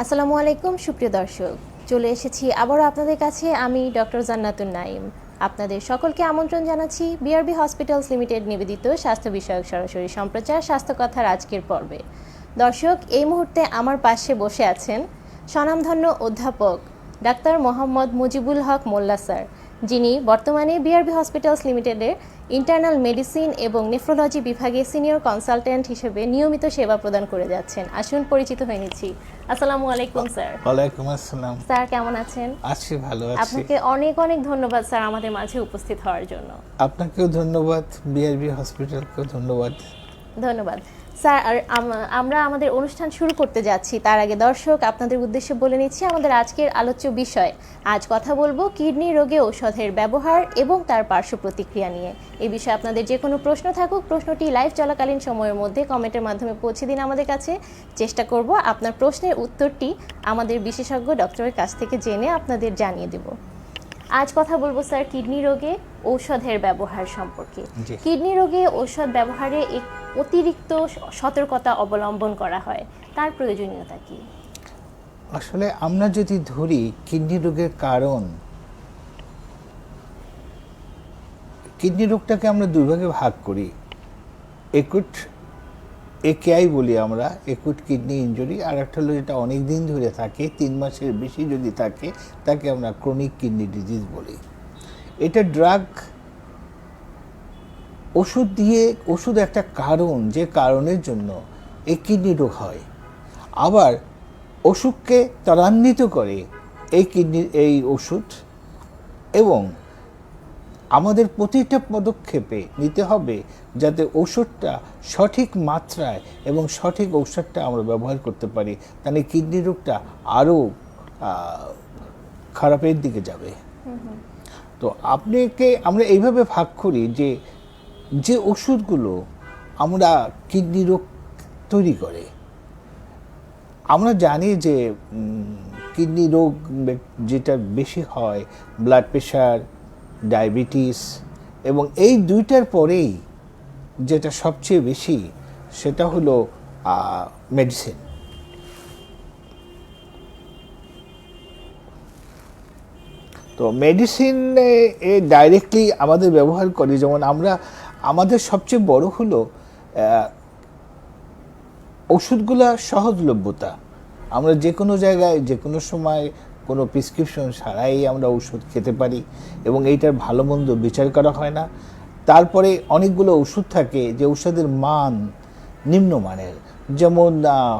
আসসালামু আলাইকুম, সুপ্রিয় দর্শক। চলে এসেছি আবারও আপনাদের কাছে, আমি ডক্টর জান্নাতুন নাইম আপনাদের সকলকে আমন্ত্রণ জানাচ্ছি বিআরবি হসপিটালস লিমিটেড নিবেদিত স্বাস্থ্য বিষয়ক সরাসরি সম্প্রচার স্বাস্থ্য কথার আজকের পর্বে। দর্শক, এই মুহূর্তে আমার পাশে বসে আছেন স্বনামধন্য অধ্যাপক ডাক্তার মোহাম্মদ মুজিবুল হক মোল্লা স্যার। যিনি বর্তমানে বিআরবি হসপিটালস লিমিটেডের ইন্টারনাল মেডিসিন এবং নেফ্রোলজি বিভাগে সিনিয়র কনসালটেন্ট হিসেবে নিয়মিত সেবা প্রদান করে যাচ্ছেন। আসুন পরিচিত হয়ে নিচ্ছি। আসসালামু আলাইকুম স্যার। ওয়ালাইকুম আসসালাম। স্যার কেমন আছেন? আছি ভালো আছি। আপনাকে অনেক অনেক ধন্যবাদ স্যার আমাদের মাঝে উপস্থিত হওয়ার জন্য। আপনাকেও ধন্যবাদ বিআরবি হসপিটালকেও ধন্যবাদ। ধন্যবাদ। স্যার, আর আমরা আমাদের অনুষ্ঠান শুরু করতে যাচ্ছি। তার আগে দর্শক, আপনাদের উদ্দেশ্যে বলে নিচ্ছি আমাদের আজকের আলোচ্য বিষয়। আজ কথা বলব কিডনি রোগে ঔষধের ব্যবহার এবং তার পার্শ্ব প্রতিক্রিয়া নিয়ে। এই বিষয়ে আপনাদের যে কোনো প্রশ্ন থাকুক, প্রশ্নটি লাইভ চলাকালীন সময়ের মধ্যে কমেন্টের মাধ্যমে পৌঁছে দিন আমাদের কাছে। চেষ্টা করব আপনার প্রশ্নের উত্তরটি আমাদের বিশেষজ্ঞ ডক্টরের কাছ থেকে জেনে আপনাদের জানিয়ে দেব। আজ কথা বলব স্যার কিডনি রোগে ঔষধের ব্যবহার সম্পর্কে। কিডনি রোগে ঔষধ ব্যবহারে এক অতিরিক্ত সতর্কতা অবলম্বন করা হয়। তার প্রয়োজনীয়তা কি? আসলে আমরা যদি ধরি কিডনি রোগের কারণ কিডনি রোগটাকে আমরা দুই ভাগে ভাগ করি। একুট একেআই বলি আমরা একুট কিডনি ইঞ্জুরি আর একটা হলো যেটা অনেক দিন ধরে থাকে, তিন মাসের বেশি যদি থাকে, তাকে আমরা ক্রনিক কিডনি ডিজিজ বলি। এটা ড্রাগ ওষুধ দিয়ে, ওষুধ একটা কারণ, যে কারণের জন্য এই কিডনি রোগ হয়। আবার অসুখকে ত্বরান্বিত করে এই কিডনির এই ওষুধ এবং আমাদের প্রতিটা পদক্ষেপে নিতে হবে যাতে ওষুধটা সঠিক মাত্রায় এবং সঠিক ঔষধটা আমরা ব্যবহার করতে পারি। তাহলে কিডনি রোগটা আরও খারাপের দিকে যাবে। তো আপনাকে আমরা এইভাবে ভাগ করি যে যে ওষুধগুলো আমরা কিডনি রোগ তৈরি করে আমরা জানি যে কিডনি রোগ যেটা বেশি হয় ব্লাড প্রেশার ডায়াবেটিস এবং এই দুইটার পরেই যেটা সবচেয়ে বেশি সেটা হলো মেডিসিন তো মেডিসিন এ ডাইরেক্টলি আমাদের ব্যবহার করি, যেমন আমরা, আমাদের সবচেয়ে বড় হলো ওষুধগুলা সহজলভ্যতা। আমরা যে কোনো জায়গায় যে কোনো সময় কোনো প্রেসক্রিপশন ছাড়াই আমরা ওষুধ খেতে পারি এবং এইটার ভালো মন্দ বিচার করা হয় না। তারপরে অনেকগুলো ওষুধ থাকে যে ওষুধের মান নিম্নমানের। যেমন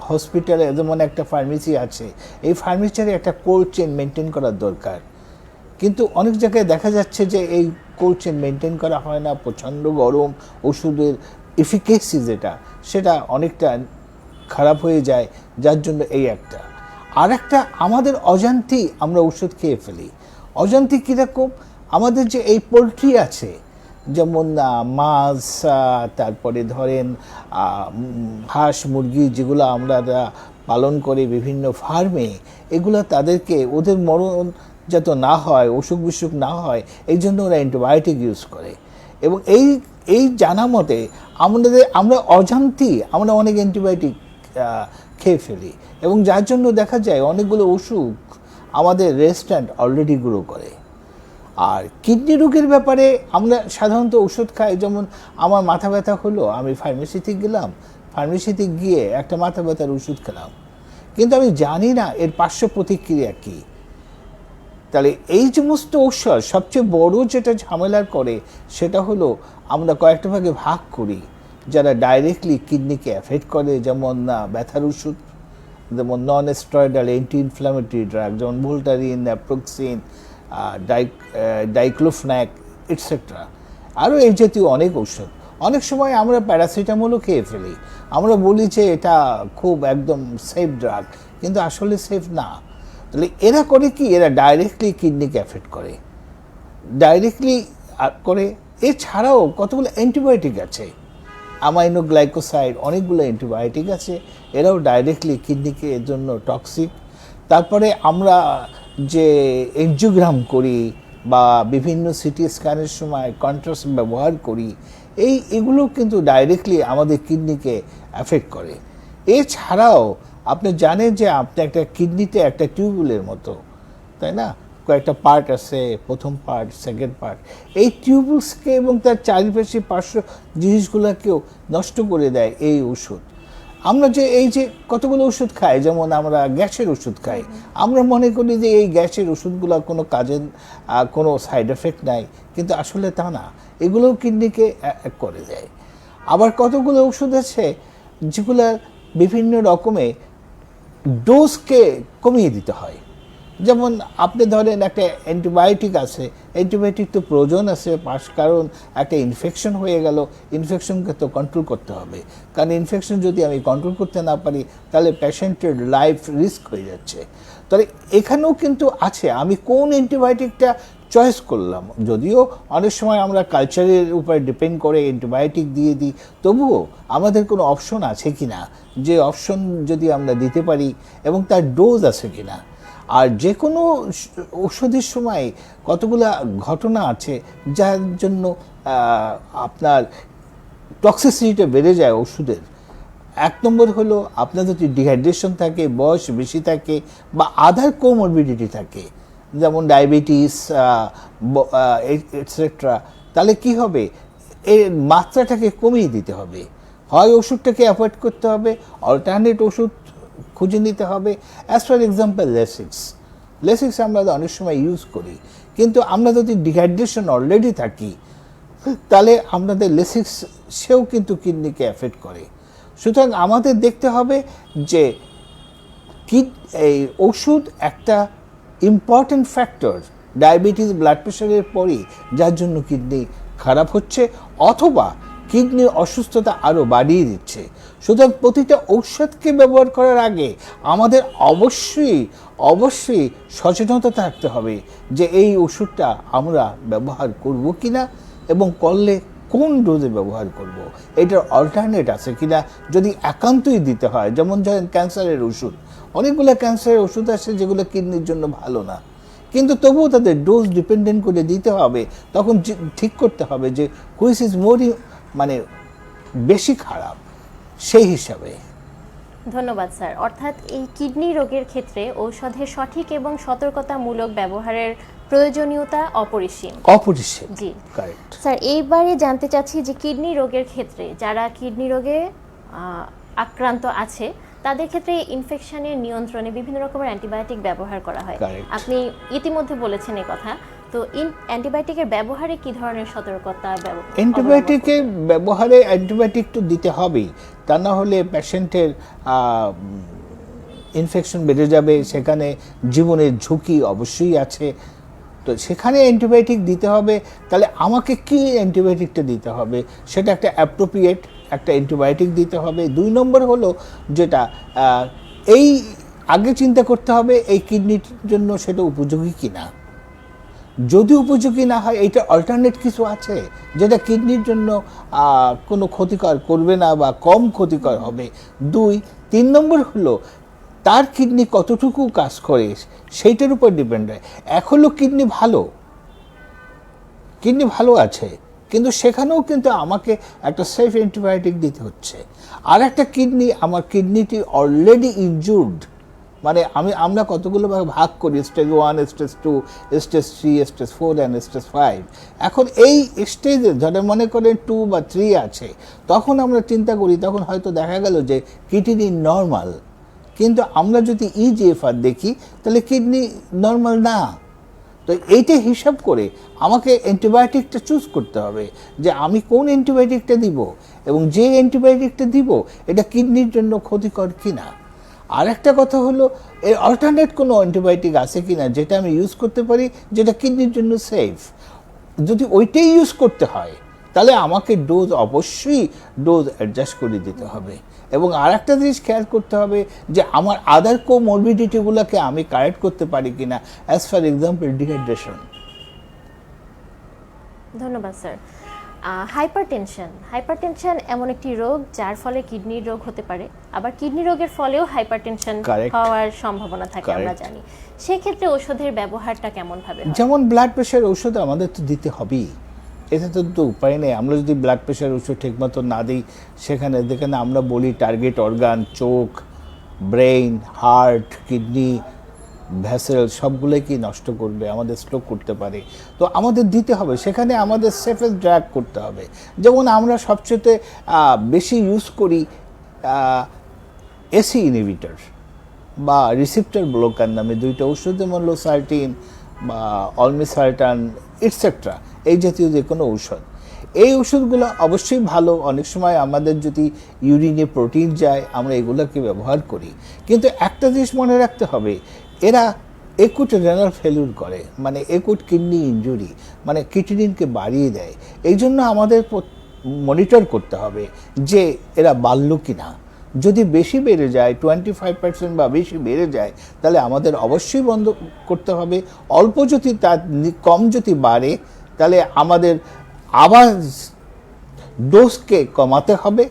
হসপিটালে যেমন একটা ফার্মেসি আছে, এই ফার্মেসির একটা কোল্ড চেন মেনটেন করার দরকার। কিন্তু অনেক জায়গায় দেখা যাচ্ছে যে এই কোল্ড চেন মেনটেন করা হয় না, প্রচণ্ড গরম ওষুধের এফিকেসি যেটা, সেটা অনেকটা খারাপ হয়ে যায়, যার জন্য এই একটা। আর একটা আমাদের অজান্তি আমরা ওষুধ খেয়ে ফেলি। অজান্তি কীরকম? আমাদের যে এই পোলট্রি আছে, যেমন মাছ তারপরে ধরেন হাঁস, মুরগি, যেগুলো আমরা পালন করে বিভিন্ন ফার্মে, এগুলো তাদেরকে, ওদের মরণ যাতে না হয়, অসুখ বিসুখ না হয়, এই জন্য ওরা অ্যান্টিবায়োটিক ইউজ করে। এবং এই এই জানা মতে আমাদের, আমরা অজান্তি আমরা অনেক অ্যান্টিবায়োটিক খেয়ে ফেলি। এবং যার জন্য দেখা যায় অনেকগুলো অসুখ আমাদের রেস্টুরেন্ট অলরেডি গ্রো করে। আর কিডনি রোগের ব্যাপারে আমরা সাধারণত ওষুধ খাই। যেমন আমার মাথা ব্যথা হলো, আমি ফার্মেসিতে গেলাম ফার্মেসিতে গিয়ে একটা মাথা ব্যথার ওষুধ খেলাম। কিন্তু আমি জানি না এর পার্শ্ব প্রতিক্রিয়া কী। তাহলে এই সমস্ত ঔষধ সবচেয়ে বড় যেটা ঝামেলার করে, সেটা হলো আমরা কয়েকটা ভাগে ভাগ করি। যারা ডাইরেক্টলি কিডনিকে অ্যাফেক্ট করে, যেমন না ব্যথার ওষুধ, যেমন non steroidal anti inflammatory drug যেমন ভোল্টারিন অ্যাপ্রোক্সিন ডাইক্লোফ্ন্যাক এটসেট্রা আরও এই জাতীয় অনেক ঔষধ। অনেক সময় আমরা প্যারাসিটামলও খেয়ে ফেলি। আমরা বলি যে, এটা খুব একদম সেফ ড্রাগ কিন্তু আসলে সেফ না। তাহলে এরা করে কি? এরা ডাইরেক্টলি কিডনিকে অ্যাফেক্ট করে। ডাইরেক্টলি করে। এছাড়াও কতগুলো অ্যান্টিবায়োটিক আছে? আমাইনো গ্লাইকোসাইড অনেকগুলো অ্যান্টিবায়োটিক আছে, এরাও ডাইরেক্টলি কিডনিকে এর জন্য টক্সিক তারপরে আমরা যে এনজিওগ্রাম করি বা বিভিন্ন সিটি স্ক্যানের সময় কন্ট্রাস্ট ব্যবহার করি, এই এগুলো কিন্তু ডাইরেক্টলি আমাদের কিডনিকে অ্যাফেক্ট করে। এছাড়াও আপনি জানেন যে আপনি একটা কিডনিতে একটা টিউবুলের মতো, তাই না? কয়েকটা পার্ট আছে, প্রথম পার্ট সেকেন্ড পার্ট এই টিউবুলসকে এবং তার চারিপাশে পার্শ্ব জিনিসগুলোকেও নষ্ট করে দেয় এই ওষুধ আমরা যে এই যে কতগুলো ওষুধ খাই, যেমন আমরা গ্যাসের ওষুধ খাই, আমরা মনে করি যে এই গ্যাসের ওষুধগুলো কোনো কাজের কোনো সাইড এফেক্ট নাই, কিন্তু আসলে তা না। এগুলোও কিডনিকে করে দেয়। আবার কতগুলো ওষুধ আছে, যেগুলো বিভিন্ন রকমে ডোজকে কমিয়ে দিতে হয়। যেমন আপনি ধরেন একটা অ্যান্টিবায়োটিক আছে, অ্যান্টিবায়োটিক তো প্রয়োজন আছে, পাশ কারণ একটা ইনফেকশন হয়ে গেল ইনফেকশনকে তো কন্ট্রোল করতে হবে। কারণ ইনফেকশন যদি আমি কন্ট্রোল করতে না পারি, তাহলে পেশেন্টের লাইফ রিস্ক হয়ে যাচ্ছে। তাহলে এখানেও কিন্তু আছে, আমি কোন অ্যান্টিবায়োটিকটা চয়েস করলাম? যদিও অনেক সময় আমরা কালচারের উপর ডিপেন্ড করে অ্যান্টিবায়োটিক দিয়ে দিই, তবুও আমাদের কোনো অপশন আছে কি না যে অপশন যদি আমরা দিতে পারি এবং তার ডোজ আছে কি না আর যে কোনো ওষুধের সময় কতগুলো ঘটনা আছে যার জন্য আপনার টক্সিসিটিটা বেড়ে যায় ওষুধের এক নম্বর হলো আপনার যদি ডিহাইড্রেশন থাকে, বয়স বেশি থাকে বা আধার কোমরবিডিটি থাকে, যেমন ডায়াবেটিস এটসেট্রা তাহলে কি হবে? এর মাত্রাটাকে কমিয়ে দিতে হবে। হয় ওষুধটাকে অ্যাভয়েড করতে হবে অল্টারনেট ওষুধ খুঁজে নিতে হবে। As for example Lasix Lasix আমরা অনেক সময় ইউজ করি। কিন্তু আমরা যদি ডিহাইড্রেশন অলরেডি থাকি, তাহলে আমাদের লেসিক্স সেও কিন্তু কিডনিকে এফেক্ট করে। সুতরাং আমাদের দেখতে হবে যে কিড, এই ওষুধ একটা ইম্পর্টেন্ট ফ্যাক্টর ডায়াবেটিস ব্লাড প্রেশারের পরই, যার জন্য কিডনি খারাপ হচ্ছে, অথবা কিডনির অসুস্থতা আরও বাড়িয়ে দিচ্ছে। সুতরাং প্রতিটা ঔষধকে ব্যবহার করার আগে আমাদের অবশ্যই অবশ্যই সচেতনতা থাকতে হবে যে এই ওষুধটা আমরা ব্যবহার করব কিনা এবং করলে কোন ডোজে ব্যবহার করব, এটার অল্টারনেট আছে কি না যদি একান্তই দিতে হয়, যেমন ধরেন ক্যান্সারের ওষুধ। অনেকগুলো ক্যান্সারের ওষুধ আছে যেগুলো কিডনির জন্য ভালো না। কিন্তু তবুও তাদের ডোজ ডিপেন্ডেন্ট করে দিতে হবে। তখন ঠিক করতে হবে যে হুইচ ইজ মোর মানে বেশি খারাপ সেই হিসাবে। ধন্যবাদ স্যার। অর্থাৎ এই কিডনি রোগের ক্ষেত্রে ঔষধের সঠিক এবং সতর্কতামূলক ব্যবহারের প্রয়োজনীয়তা অপরিসীম। অপরিসীম। জি। কারেক্ট স্যার এইবারে জানতে চাচ্ছি যে কিডনি রোগের ক্ষেত্রে যারা কিডনি রোগে আক্রান্ত আছে তাদের ক্ষেত্রে ইনফেকশনের নিয়ন্ত্রণে বিভিন্ন রকমের অ্যান্টিবায়োটিক ব্যবহার করা হয়। আপনি ইতিমধ্যে বলেছেন এই কথা। তো ইন অ্যান্টিবায়োটিকের ব্যবহারে কি ধরনের সতর্কতা অ্যান্টিবায়োটিকের ব্যবহারে অ্যান্টিবায়োটিক তো দিতে হবেই। তা না হলে পেশেন্টের ইনফেকশন বেড়ে যাবে সেখানে জীবনের ঝুঁকি অবশ্যই আছে। তো সেখানে অ্যান্টিবায়োটিক দিতে হবে। তাহলে আমাকে কি অ্যান্টিবায়োটিকটা দিতে হবে? সেটা একটা অ্যাপ্রোপ্রিয়েট একটা অ্যান্টিবায়োটিক দিতে হবে। দুই নম্বর হলো যেটা এই আগে চিন্তা করতে হবে এই কিডনির জন্য সেটা উপযোগী কিনা। যদি উপযোগী না হয় এটা অল্টারনেট কিছু আছে যেটা কিডনির জন্য কোনো ক্ষতিকর করবে না বা কম ক্ষতিকর হবে? দুই, তিন নম্বর হলো, তার কিডনি কতটুকু কাজ করে সেইটার উপর ডিপেন্ড হয়। এখনও কিডনি ভালো। কিডনি ভালো আছে, কিন্তু সেখানেও কিন্তু আমাকে একটা সেফ অ্যান্টিবায়োটিক দিতে হচ্ছে। আর একটা কিডনি, আমার কিডনিটি অলরেডি ইনজুর্ড মানে আমি, আমরা কতগুলো ভাগে করি? Stage one stage two stage three stage four and stage five এখন এই স্টেজে ধরে মনে করেন টু বা থ্রি আছে, তখন আমরা চিন্তা করি, তখন হয়তো দেখা গেল যে কিডনি নর্মাল কিন্তু আমরা যদি E ইজিএফআর দেখি, তাহলে কিডনি নর্মাল না। তো এইটা হিসাব করে আমাকে অ্যান্টিবায়োটিকটা চুজ করতে হবে, যে আমি কোন অ্যান্টিবায়োটিকটা দিব, এবং যে অ্যান্টিবায়োটিকটা দিব, এটা কিডনির জন্য ক্ষতিকর কিনা। আর একটা কথা হলো, এর অল্টারনেট কোনো অ্যান্টিবায়োটিক আছে কি না যেটা আমি ইউজ করতে পারি, যেটা কিডনির জন্য সেফ যদি ওইটাই ইউজ করতে হয়, তাহলে আমাকে ডোজ অবশ্যই ডোজ অ্যাডজাস্ট করে দিতে হবে। এবং আর একটা জিনিস খেয়াল করতে হবে যে, আমার আদার কোমরবিডিটিগুলোকে আমি কারেক্ট করতে পারি কিনা অ্যাজ ফর এক্সাম্পল ডিহাইড্রেশন ধন্যবাদ sir hypertension hypertension এমন একটি রোগ যার ফলে কিডনির রোগ হতে পারে। আবার কিডনি রোগের ফলেও হাইপার টেনশন হওয়ার সম্ভাবনা থাকে আমরা. জানি। সেক্ষেত্রে ওষুধের ব্যবহারটা কেমন ভাবে যেমন ব্লাড প্রেশার ওষুধ আমাদের তো দিতে হবেই। এতে তো তো উপায় নেই। আমরা যদি ব্লাড প্রেশার ওষুধ ঠিকমতো না দিই সেখানে যেখানে আমরা বলি টার্গেট অর্গান চোখ ব্রেইন হার্ট কিডনি ভ্যাসেল সবগুলোই কি নষ্ট করবে, আমাদের স্ট্রোক করতে পারে। তো আমাদের দিতে হবে, সেখানে আমাদের সেফেস্ট ড্রাগ করতে হবে। যেমন আমরা সবচেয়ে বেশি ইউজ করি এসি ইনহিবিটর বা রিসিপ্টার ব্লকার নামে দুইটা ওষুধ যেমন লোসার্টিন বা অলমিসার্টান ইটসেট্রা এই জাতীয় যে কোনো ঔষধ। এই ওষুধগুলো অবশ্যই ভালো, অনেক সময় আমাদের যদি ইউরিনে প্রোটিন যায়, আমরা এগুলোকে ব্যবহার করি। কিন্তু একটা জিনিস মনে রাখতে হবে একুট রেনাল ফেলুর করে মানে একুট কিডনি ইনজুরি মানে কিডনিকে বাড়িয়ে দেয়। এই জন্য আমাদের মনিটর করতে হবে যে এরা বাড়ল কি না যদি বেশি বেড়ে যায় টোয়েন্টি ফাইভ পার্সেন্ট বা বেশি বেড়ে যায়, তাহলে আমাদের অবশ্যই বন্ধ করতে হবে। অল্প যদি তার কম যদি বাড়ে, তাহলে আমাদের আবার ডোজকে কমাতে হবে।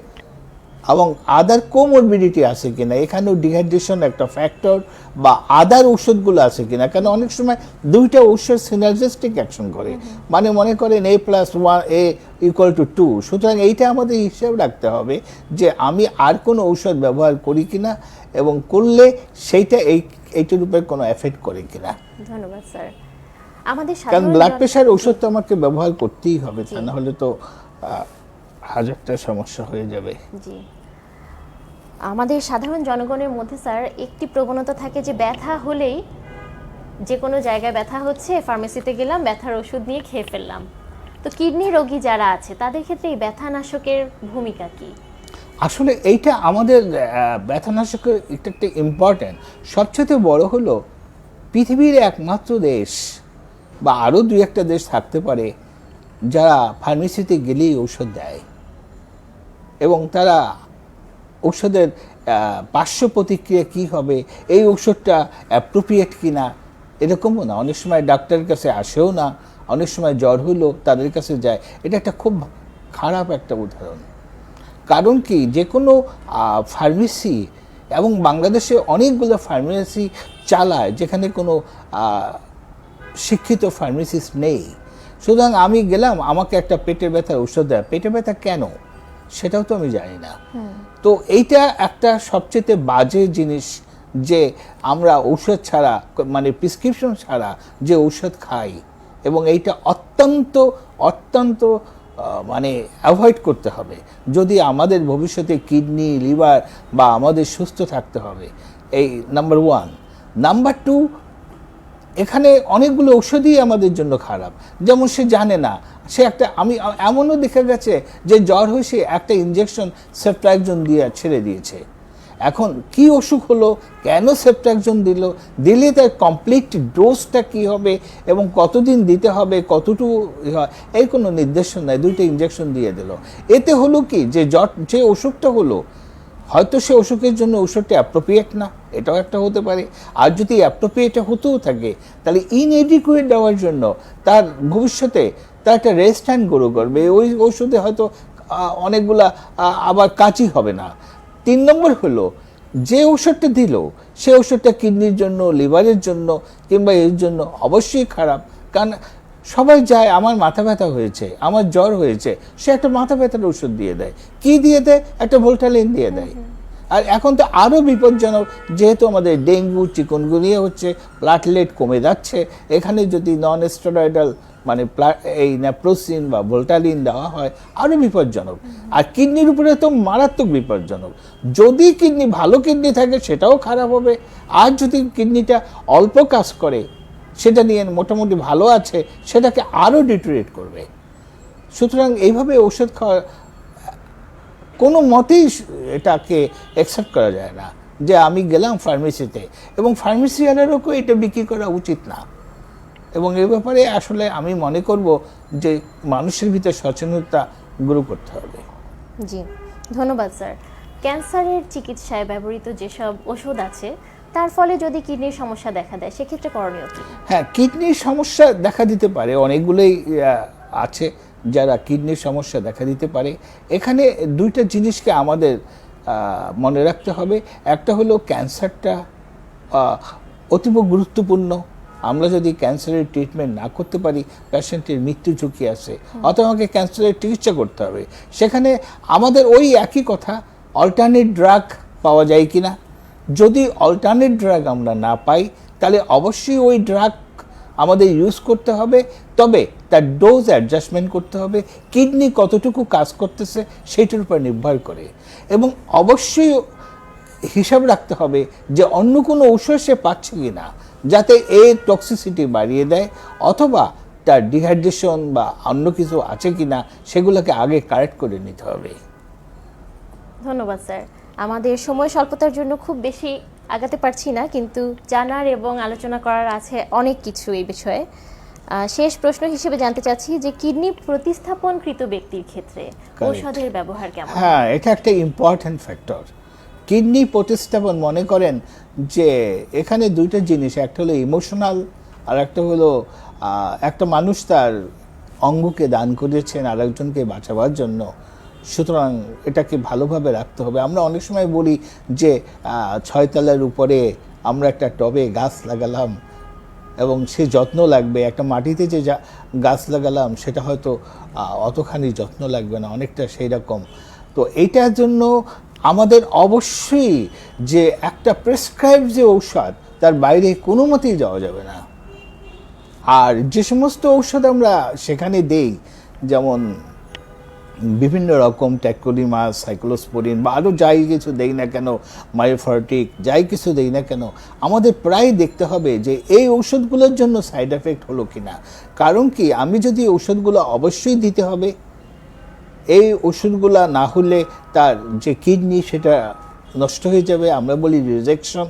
এবং আদার কোমরবিডিটি আছে কিনা এখানেও ডিহাইড্রেশন একটা ফ্যাক্টর বা আদার ওষুধগুলো আছে কিনা কেন অনেক সময় দুইটা ঔষধ সিনার্জিস্টিক অ্যাকশন করে। মানে মনে করেন A plus one A equal to two সুতরাং এইটা আমাদের হিসেব রাখতে হবে যে আমি আর কোনো ঔষধ ব্যবহার করি কিনা এবং করলে সেইটা এই এইটার উপরে কোনো এফেক্ট করে কিনা। ধন্যবাদ স্যার আমাদের কারণ ব্লাড প্রেশার ওষুধ তো আমাকে ব্যবহার করতেই হবে তা না হলে তো হাজারটা সমস্যা হয়ে যাবে। জি। আমাদের সাধারণ জনগণের মধ্যে স্যার একটি প্রবণতা থাকে যে ব্যথা হলেই যে কোনো জায়গায় ব্যথা হচ্ছে ফার্মেসিতে গেলাম ব্যথার ওষুধ নিয়ে খেয়ে ফেললাম। তো কিডনি রোগী যারা আছে তাদের ক্ষেত্রে এই ব্যথানাশকের ভূমিকা কি? আসলে এইটা আমাদের ব্যথানাশকের একটা একটা ইম্পর্ট্যান্ট সবচেয়ে বড় হলো পৃথিবীর একমাত্র দেশ বা আরও দুই একটা দেশ থাকতে পারে যারা ফার্মেসিতে গেলেই ঔষধ দেয়। তারা ঔষধের পার্শ্ব প্রতিক্রিয়া কী হবে, এই ঔষধটা অ্যাপ্রোপ্রিয়েট কি না এরকমও না। অনেক সময় ডাক্তারের কাছে আসেও না, অনেক সময় জ্বর হলো তাদের কাছে যায়। এটা একটা খুব খারাপ একটা উদাহরণ। কারণ কি? যে কোনো ফার্মেসি এবং বাংলাদেশে অনেকগুলো ফার্মেসি চালায়, যেখানে কোনো শিক্ষিত ফার্মেসিস্ট নেই। সুতরাং আমি গেলাম, আমাকে একটা পেটের ব্যথার ওষুধ দেয়। পেটে ব্যথা কেন? সেটাও তো আমি জানি না। তো এইটা একটা সবচেয়ে বাজে জিনিস যে আমরা ঔষধ ছাড়া মানে প্রেসক্রিপশন ছাড়া যে ঔষধ খাই এবং এইটা অত্যন্ত অত্যন্ত মানে অ্যাভয়েড করতে হবে। যদি আমাদের ভবিষ্যতে কিডনি লিভার বা আমাদের সুস্থ থাকতে হবে এই নাম্বার ওয়ান নাম্বার টু এখানে অনেকগুলো ঔষধই আমাদের জন্য খারাপ। যেমন সে জানে না, সে একটা, আমি, এমনও দেখা গেছে যে জ্বর হয়েছে, একটা ইঞ্জেকশন সেপ্টাকজন দিয়ে ছেড়ে দিয়েছে। এখন কি অসুখ হলো, কেন সেপ্টাকজন দিল, দিলে তার কমপ্লিট ডোজটা কি হবে এবং কতদিন দিতে হবে, কতটুকু ই হয় এই কোনো নির্দেশন নাই, দুইটা ইঞ্জেকশন দিয়ে দিল। এতে হলো কি, যে জ্বর, যে অসুখটা হলো হয়তো সে অসুখের জন্য ওষুধটা অ্যাপ্রোপ্রিয়েট না, এটাও একটা হতে পারে। আর যদি অ্যাপ্রোপ্রিয়েট হতেও থাকে, তাহলে ইনএডিকুয়েট দেওয়ার জন্য তার ভবিষ্যতে তার একটা রেস্ট হ্যান্ড গ্রো করবে ওই ওষুধে হয়তো অনেকগুলা আবার কাজই হবে না। তিন নম্বর হলো, যে ওষুধটা দিল, সে ওষুধটা কিডনির জন্য লিভারের জন্য কিংবা এর জন্য অবশ্যই খারাপ। কারণ সবাই যায় আমার মাথা ব্যথা হয়েছে আমার জ্বর হয়েছে সে একটা মাথা ব্যথার ওষুধ দিয়ে দেয়। কি দিয়ে দেয়? একটা ভোল্টালিন দিয়ে দেয়। আর এখন তো আরও বিপজ্জনক যেহেতু আমাদের ডেঙ্গু চিকনগুনিয়া হচ্ছে প্লাটলেট কমে যাচ্ছে এখানে যদি নন স্টেরয়েডাল মানে প্লা- এই ন্যাপ্রোসিন বা ভোল্টালিন দেওয়া হয় আরও বিপজ্জনক। আর কিডনির উপরে তো মারাত্মক বিপজ্জনক। যদি কিডনি ভালো কিডনি থাকে সেটাও খারাপ হবে। আর যদি কিডনিটা অল্প কাজ করে সেটা নিয়ে মোটামুটি ভালো আছে, সেটাকে আরও ডিটোরেট করবে। সুতরাং এইভাবে ওষুধ খাওয়া, কোনো মতেই এটাকে অ্যাকসেপ্ট করা যায় না, যে আমি গেলাম ফার্মেসিতে এবং ফার্মেসিয়ানেরও এটা বিক্রি করা উচিত না। এবং এ ব্যাপারে আসলে আমি মনে করব যে মানুষের ভিতরে সচেতনতা গ্রো করতে হবে। জি, ধন্যবাদ, স্যার। ক্যান্সারের চিকিৎসায় ব্যবহৃত যেসব ওষুধ আছে তার ফলে যদি কিডনির সমস্যা দেখা দেয় সেক্ষেত্রে করণীয় কি? হ্যাঁ কিডনির সমস্যা দেখা দিতে পারে অনেকগুলোই আছে যারা কিডনির সমস্যা দেখা দিতে পারে। এখানে দুইটা জিনিসকে আমাদের মনে রাখতে হবে। একটা হলো ক্যান্সারটা অতীব গুরুত্বপূর্ণ। আমরা যদি ক্যান্সারের ট্রিটমেন্ট না করতে পারি পেশেন্টের মৃত্যু ঝুঁকি আছে। অথবা আমাকে ক্যান্সারের চিকিৎসা করতে হবে। সেখানে আমাদের ওই একই কথা অল্টারনেট ড্রাগ পাওয়া যায় কিনা? যদি অল্টারনেট ড্রাগ আমরা না পাই, তাহলে অবশ্যই ওই ড্রাগ আমাদের ইউজ করতে হবে। তবে তার ডোজ অ্যাডজাস্টমেন্ট করতে হবে। কিডনি কতটুকু কাজ করতেছে সেইটার উপর নির্ভর করে। এবং অবশ্যই হিসাব রাখতে হবে যে অন্য কোনো ঔষধ সে পাচ্ছে কি না যাতে এই টক্সিসিটি বাড়িয়ে দেয়, অথবা তার ডিহাইড্রেশন বা অন্য কিছু আছে কি না সেগুলোকে আগে কারেক্ট করে নিতে হবে। ধন্যবাদ স্যার। আমাদের সময় স্বল্পতার জন্য খুব বেশি আগাতে পারছি না কিন্তু জানার এবং আলোচনা করার আছে অনেক কিছু এই বিষয়ে। শেষ প্রশ্ন হিসেবে জানতে চাচ্ছি যে কিডনি প্রতিস্থাপনকৃত ব্যক্তির ক্ষেত্রে ঔষধের ব্যবহার কেমন? হ্যাঁ এটা একটা ইম্পর্ট্যান্ট ফ্যাক্টর কিডনি প্রতিস্থাপন মনে করেন যে এখানে দুইটা জিনিস একটা হলো ইমোশনাল আর একটা হলো একটা মানুষ তার অঙ্গকে দান করেছেন আরেকজনকে বাঁচাবার জন্য। সুতরাং এটাকে ভালোভাবে রাখতে হবে। আমরা অনেক সময় বলি যে ছয়তলার উপরে আমরা একটা টবে গাছ লাগালাম এবং সে যত্ন লাগবে। একটা মাটিতে যে যা- গাছ লাগালাম, সেটা হয়তো অতখানি যত্ন লাগবে না, অনেকটা সেই রকম। তো এইটার জন্য আমাদের অবশ্যই যে একটা প্রেসক্রাইব যে ঔষধ, তার বাইরে কোনো মতেই যাওয়া যাবে না। আর যে সমস্ত ঔষধ আমরা সেখানে দেই, যেমন বিভিন্ন রকম ট্যাকোলিমাস সাইক্লোস্পোরিন বা আরও যাই কিছু দেই না কেন মায়োফার্টিক যাই কিছু দেই না কেন, আমাদের প্রায় দেখতে হবে যে এই ঔষধগুলোর জন্য সাইড এফেক্ট হলো কি না কারণ কি, আমি যদি ঔষধগুলো অবশ্যই দিতে হবে, এই ওষুধগুলা না হলে তার যে কিডনি সেটা নষ্ট হয়ে যাবে, আমরা বলি রিজেকশন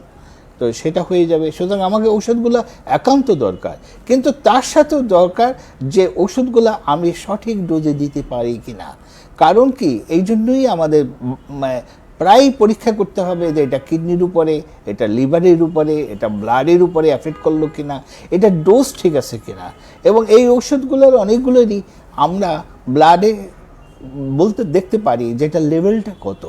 তো সেটা হয়ে যাবে। সুতরাং আমাকে ওষুধগুলো একান্ত দরকার। কিন্তু তার সাথেও দরকার যে ওষুধগুলো আমি সঠিক ডোজে দিতে পারি কি না কারণ কি? এই জন্যই আমাদের প্রায় পরীক্ষা করতে হবে যে এটা কিডনির উপরে, এটা লিভারের উপরে, এটা ব্লাডের উপরে অ্যাফেক্ট করল কিনা, এটা ডোজ ঠিক আছে কিনা। এবং এই ওষুধগুলোর অনেকগুলোরই আমরা ব্লাডে বলতে, দেখতে পারি যে এটা লেভেলটা কত।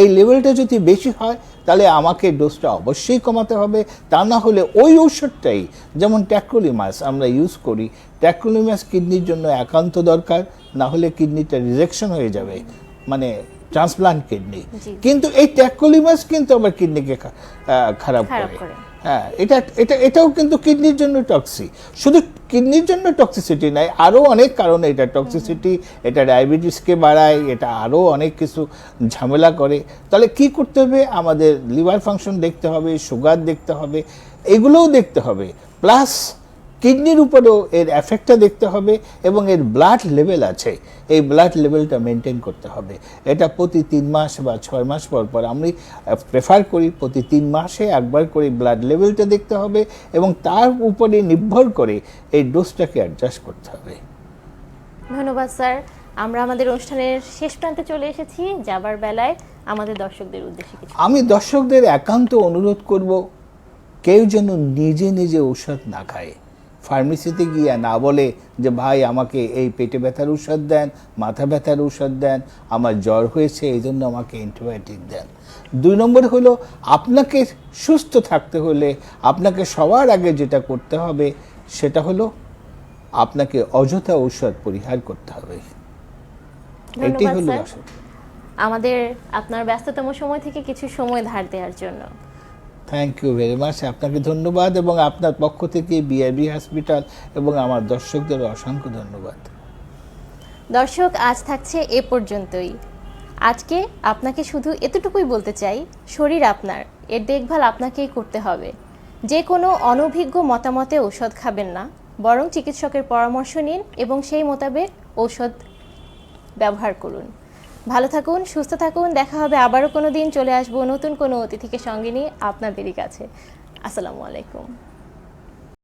এই লেভেলটা যদি বেশি হয় তাহলে আমাকে ডোজটা অবশ্যই কমাতে হবে। তা না হলে ওই ঔষধটাই যেমন ট্যাক্রোলিমাস আমরা ইউজ করি ট্যাক্রোলিমাস কিডনির জন্য একান্ত দরকার না হলে কিডনিটা রিজেকশন হয়ে যাবে মানে ট্রান্সপ্লান্ট কিডনি কিন্তু এই ট্যাক্রোলিমাস কিন্তু আবার কিডনিকে খারাপ করে। হ্যাঁ এটা এটা, এটাও কিন্তু কিডনির জন্য টক্সি শুধু কিডনির জন্য টক্সিসিটি নাই আরও অনেক কারণে এটা টক্সিসিটি এটা ডায়াবেটিসকে বাড়ায়, এটা আরও অনেক কিছু ঝামেলা করে। তাহলে কি করতে হবে? আমাদের লিভার ফাংশন দেখতে হবে সুগার দেখতে হবে, এগুলোও দেখতে হবে। প্লাস কিডনির উপরেও এর এফেক্টটা দেখতে হবে এবং এর ব্লাড লেভেল আছে। এই ব্লাড লেভেলটা মেনটেন করতে হবে। এটা প্রতি তিন মাস বা ছয় মাস পর পর আমি প্রেফার করি প্রতি তিন মাসে একবার করে ব্লাড লেভেলটা দেখতে হবে এবং তার উপরে নির্ভর করে এই ডোজটাকে অ্যাডজাস্ট করতে হবে। ধন্যবাদ স্যার। আমরা আমাদের অনুষ্ঠানের শেষ প্রান্তে চলে এসেছি। যাবার বেলায় আমাদের দর্শকদের উদ্দেশ্যে কিছু আমি দর্শকদের একান্ত অনুরোধ করব কেউ যেন নিজে নিজে ঔষধ না খায়। ফার্মেসিতে গিয়ে না বলে যে ভাই আমাকে এই পেটে ব্যথার ঔষধ দেন মাথা ব্যথার ঔষধ দেন আমার জ্বর হয়েছে এই জন্য আমাকে অ্যান্টিবায়োটিক দেন। দুই নম্বর হলো আপনাকে সুস্থ থাকতে হলে আপনাকে সবার আগে যেটা করতে হবে সেটা হলো আপনাকে অযথা ঔষধ পরিহার করতে হবে। এটি হলো আমাদের আপনার ব্যস্ততম সময় থেকে কিছু সময় ধার দেওয়ার জন্য। থ্যাংক ইউ ভেরি মাচ আপনাকে ধন্যবাদ এবং আপনার পক্ষ থেকে বিআইবি হসপিটাল এবং আমার দর্শকদের অসংখ্য ধন্যবাদ। দর্শক, আজ থাকছে এ পর্যন্তই। আজকে আপনাকে শুধু এতটুকুই বলতে চাই, শরীর আপনার, এর দেখভাল আপনাকেই করতে হবে। যে কোনো অনভিজ্ঞ মতামতে ঔষধ খাবেন না, বরং চিকিৎসকের পরামর্শ নিন এবং সেই মোতাবেক ঔষধ ব্যবহার করুন। ভালো থাকুন, সুস্থ থাকুন, দেখা হবে আবারও কোনো দিন, চলে আসব নতুন কোনো অতিথিকে সঙ্গে নিয়ে আপনাদেরই কাছে। আসসালামু আলাইকুম।